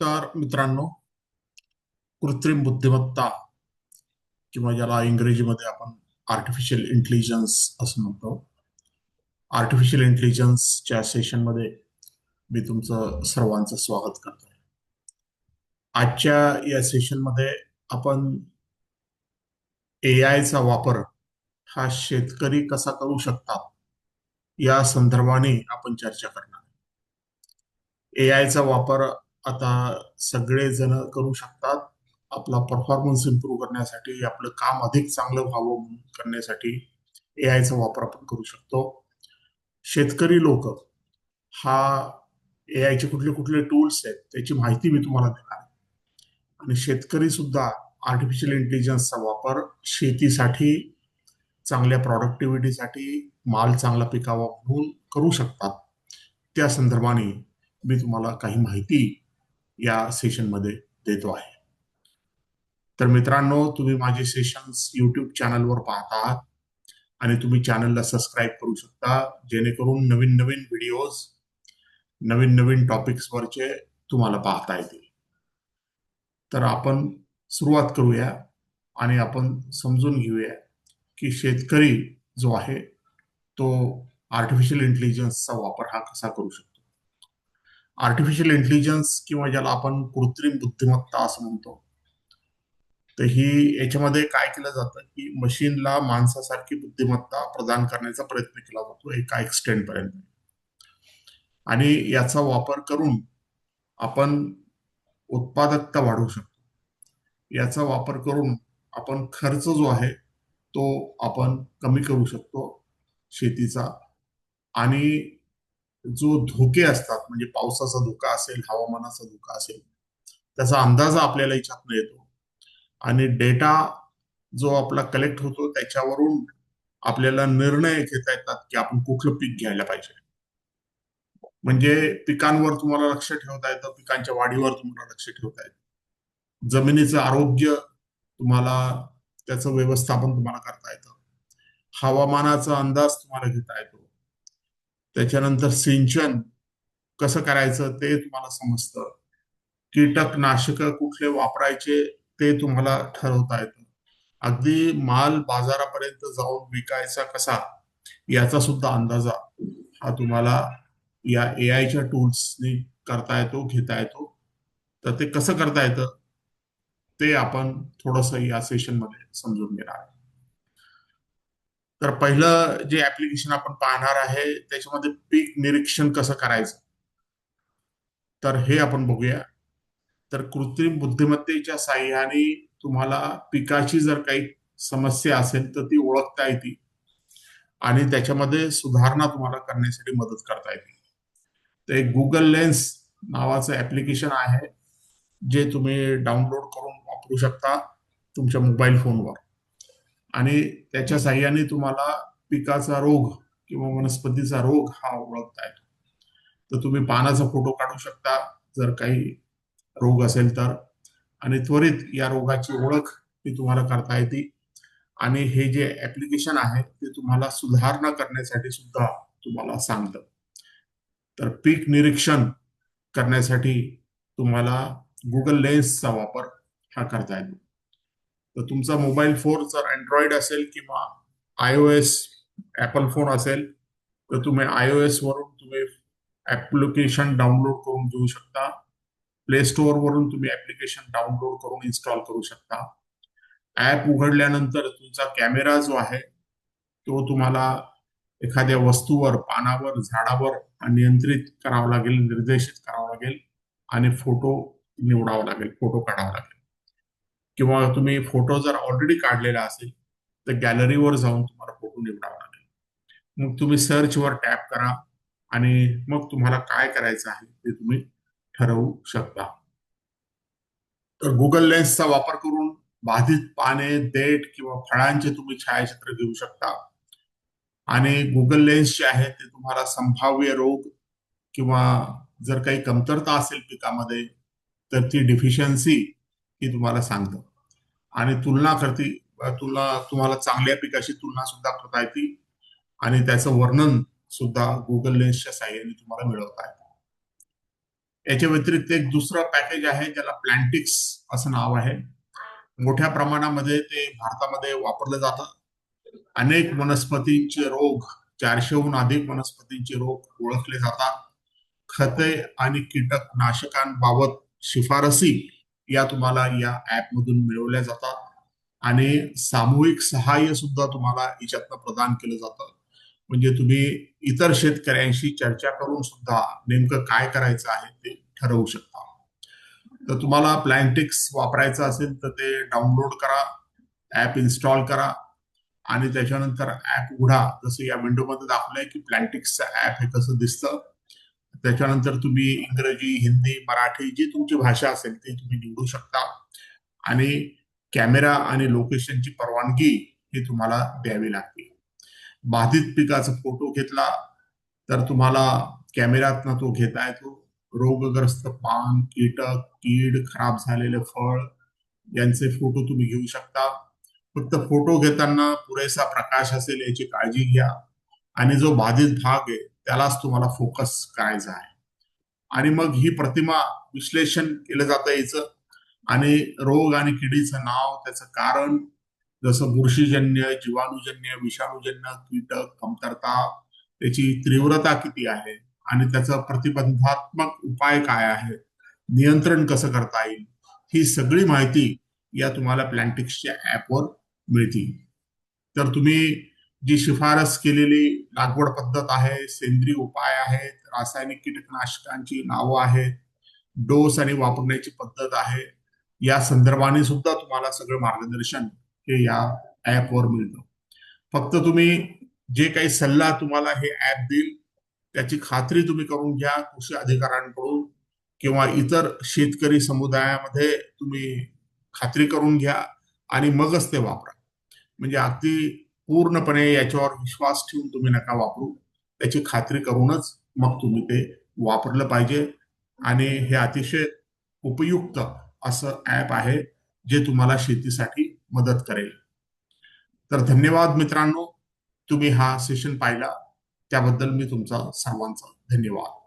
तर मित्रांनो कृत्रिम बुद्धिमत्ता किंवा ज्याला इंग्रजीमध्ये आपण आर्टिफिशियल इंटेलिजन्स असं म्हणतो. आर्टिफिशियल इंटेलिजन्सच्या सेशनमध्ये मी तुमचं सर्वांचं स्वागत करतो आजच्या या सेशनमध्ये आपण ए आयचा वापर हा शेतकरी कसा करू शकतात या संदर्भाने आपण चर्चा करणार ए आयचा वापर आता सगळेजण करू शकतात. आपला परफॉर्मन्स इम्प्रूव्ह करण्यासाठी आपलं काम अधिक चांगलं व्हावं म्हणून करण्यासाठी ए आयचा वापर आपण करू शकतो. शेतकरी लोक हा ए आयचे कुठले कुठले टूल्स आहेत त्याची माहिती मी तुम्हाला देणार आणि शेतकरी सुद्धा आर्टिफिशियल इंटेलिजन्सचा वापर शेतीसाठी चांगल्या प्रॉडक्टिव्हिटीसाठी माल चांगला पिकावा म्हणून करू शकतात. त्या संदर्भाने मी तुम्हाला काही माहिती या सेशनमध्ये देतो आहे. तर मित्रांनो तुम्ही माझे सेशन्स युट्यूब चॅनलवर पाहत आहात आणि तुम्ही चॅनलला सबस्क्राईब करू शकता. जेणेकरून नवीन नवीन व्हिडिओज नवीन नवीन टॉपिक्सवरचे तुम्हाला पाहता येतील. तर आपण सुरुवात करूया आणि आपण समजून घेऊया की शेतकरी जो आहे तो आर्टिफिशियल इंटेलिजन्सचा वापर हा कसा करू शकतो. आर्टिफिशियल इंटेलिजन्स किंवा ज्याला आपण कृत्रिम बुद्धिमत्ता असं म्हणतो. तर ही याच्यामध्ये काय केलं जातं की मशीनला माणसासारखी बुद्धिमत्ता प्रदान करण्याचा प्रयत्न केला जातो एका एक्सटेंड पर्यंत. आणि याचा वापर करून आपण उत्पादकता वाढवू शकतो. याचा वापर करून आपण खर्च जो आहे तो आपण कमी करू शकतो शेतीचा. आणि जो धोके असतात म्हणजे पावसाचा धोका असेल हवामानाचा धोका असेल त्याचा अंदाज आपल्याला याच्यातनं येतो आणि डेटा जो आपला कलेक्ट होतो त्याच्यावरून आपल्याला निर्णय घेता येतात की आपण कुठलं पीक घ्यायला पाहिजे. म्हणजे पिकांवर तुम्हाला लक्ष ठेवता येतं पिकांच्या वाढीवर तुम्हाला लक्ष ठेवता येतं. जमिनीचं आरोग्य तुम्हाला त्याचं व्यवस्थापन तुम्हाला करता येतं. हवामानाचा अंदाज तुम्हाला घेता येतो. त्याच्यानंतर सिंचन कसं करायचं ते तुम्हाला समजतं. कीटकनाशक कुठले वापरायचे ते तुम्हाला ठरवता येतं. अगदी माल बाजारापर्यंत जाऊन विकायचा कसा याचा सुद्धा अंदाजा हा तुम्हाला या ए आयच्या टूल्सनी करता येतो घेता येतो. तर ते कसं करता येतं ते आपण थोडस या सेशनमध्ये समजून घेणार. आहे तर पहिलं जे ऍप्लिकेशन आपण पाहणार आहे त्याच्यामध्ये पीक निरीक्षण कसं करायचं? तर हे आपण बघूया. तर कृत्रिम बुद्धिमत्तेच्या साह्याने तुम्हाला पिकाची जर काही समस्या असेल तर ती ओळखता येते. आणि त्याच्यामध्ये सुधारणा तुम्हाला करण्यासाठी मदत करता येते. तर एक गुगल लेन्स नावाचं ऍप्लिकेशन आहे जे तुम्ही डाउनलोड करून वापरू शकता तुमच्या मोबाईल फोनवर आणि त्याच्या साह्याने तुम्हाला पिकाचा रोग किंवा वनस्पतीचा रोग हा ओळखता येतो. तर तुम्ही पानाचा फोटो काढू शकता जर काही रोग असेल तर. आणि त्वरित या रोगाची ओळख ती तुम्हाला करता येते. आणि हे जे ऍप्लिकेशन आहे ते तुम्हाला सुधारणा करण्यासाठी सुद्धा तुम्हाला सांगतं. तर पीक निरीक्षण करण्यासाठी तुम्हाला गुगल लेन्सचा वापर हा करता येतो. तर तुमचा मोबाईल फोन जर अँड्रॉइड असेल किंवा I O S Apple phone असेल तर तुम्ही आय ओ एस वरून तुम्ही ऍप्लिकेशन डाउनलोड करून घेऊ शकता. प्ले स्टोअर वरून तुम्ही ऍप्लिकेशन डाउनलोड करून इन्स्टॉल करू शकता. ऍप उघडल्यानंतर तुमचा कॅमेरा जो आहे तो तुम्हाला एखाद्या वस्तूवर पानावर झाडावर नियंत्रित करावं लागेल निर्देशित करावं लागेल आणि फोटो निवडावा लागेल फोटो काढावा लागेल. किंवा तुम्ही फोटो जर ऑलरेडी काढलेला असेल तर गॅलरीवर जाऊन तुम्हाला फोटो निवडावा लागेल. मग तुम्ही सर्चवर टॅप करा आणि मग तुम्हाला काय करायचं आहे ते तुम्ही ठरवू शकता. तर गुगल लेन्सचा वापर करून बाधित पाने देठ किंवा फळांचे तुम्ही छायाचित्र घेऊ शकता. आणि गुगल लेन्स जे आहे ते तुम्हाला संभाव्य रोग किंवा जर काही कमतरता असेल पिकामध्ये तर ती डिफिशियन्सी ही तुम्हाला सांगतं. आणि तुलना करते तुला तुम्हाला चांगल्या पिकाशी तुलना सुद्धा करता येते. आणि त्याचं वर्णन सुद्धा गुगल लेन्सच्या साह्याने तुम्हाला मिळवता येतं. याच्या व्यतिरिक्त एक दुसरं पॅकेज आहे ज्याला प्लॅन्टिक्स असं नाव आहे. मोठ्या प्रमाणामध्ये ते भारतामध्ये वापरलं जातं. अनेक वनस्पतींचे रोग चारशेहून अधिक वनस्पतींचे रोग ओळखले जातात. खते आणि कीटकनाशकांबाबत शिफारसी या तुम्हाला या ऍप मधून मिळवल्या जातात. आणि सामूहिक सहाय्य सुद्धा तुम्हाला याच्यातनं प्रदान केलं जातं. म्हणजे तुम्ही इतर शेतकऱ्यांशी चर्चा करून सुद्धा नेमकं काय करायचं आहे ते ठरवू शकता. तर तुम्हाला प्लॅन्टिक्स वापरायचं असेल तर ते डाउनलोड करा ऍप इन्स्टॉल करा आणि त्याच्यानंतर ऍप उघडा. जसं या विंडोमध्ये दाखवलंय की प्लॅन्टिक्सचं ऍप हे कसं दिसतं. त्याच्यानंतर तुम्ही इंग्रजी हिंदी मराठी जी तुमची भाषा असेल ती तुम्ही निवडू शकता. आणि कॅमेरा आणि लोकेशनची परवानगी ही तुम्हाला द्यावी लागते. बाधित पिकाचा फोटो घेतला तर तुम्हाला कॅमेऱ्यातनं तो घेता येतो. रोगग्रस्त पान कीटक कीड खराब झालेले फळ यांचे फोटो तुम्ही घेऊ शकता. फक्त फोटो घेताना पुरेसा प्रकाश असेल याची काळजी घ्या. आणि जो बाधित भाग आहे त्यालाच तुम्हाला फोकस करायचा आहे. आणि मग ही प्रतिमा विश्लेषण केलं जातं याचं. आणि रोग आणि किडीचं नाव त्याचं कारण जसं बुरशीजन्य जीवाणूजन्य विषाणूजन्य कीटक कमतरता त्याची तीव्रता किती आहे आणि त्याचा प्रतिबंधात्मक उपाय काय आहे नियंत्रण कसं करता येईल ही सगळी माहिती या तुम्हाला प्लॅन्टिक्सच्या ऍपवर मिळतील. तर तुम्ही जी शिफारस केलेली लागवड पद्धत आहे सेंद्रिय उपाय आहेत रासायनिक कीटकनाशकांची नावं आहेत डोस आणि वापरण्याची पद्धत आहे. या संदर्भाने सुद्धा तुम्हाला सगळं मार्गदर्शन हे या ऍपवर मिळतं. फक्त तुम्ही जे काही सल्ला तुम्हाला हे ऍप देईल त्याची खात्री तुम्ही करून घ्या कृषी अधिकाऱ्यांकडून किंवा इतर शेतकरी समुदायामध्ये तुम्ही खात्री करून घ्या आणि मगच ते वापरा. म्हणजे अगदी पूर्णपणे याच्यावर विश्वास ठेवून तुम्ही नका वापरू. त्याची खात्री करूनच मग तुम्ही ते वापरलं पाहिजे. आणि हे अतिशय उपयुक्त असं ऍप आहे जे तुम्हाला शेतीसाठी मदत करेल. तर धन्यवाद मित्रांनो. तुम्ही हा सेशन पाहिला. त्याबद्दल मी तुमचा सर्वांचा धन्यवाद.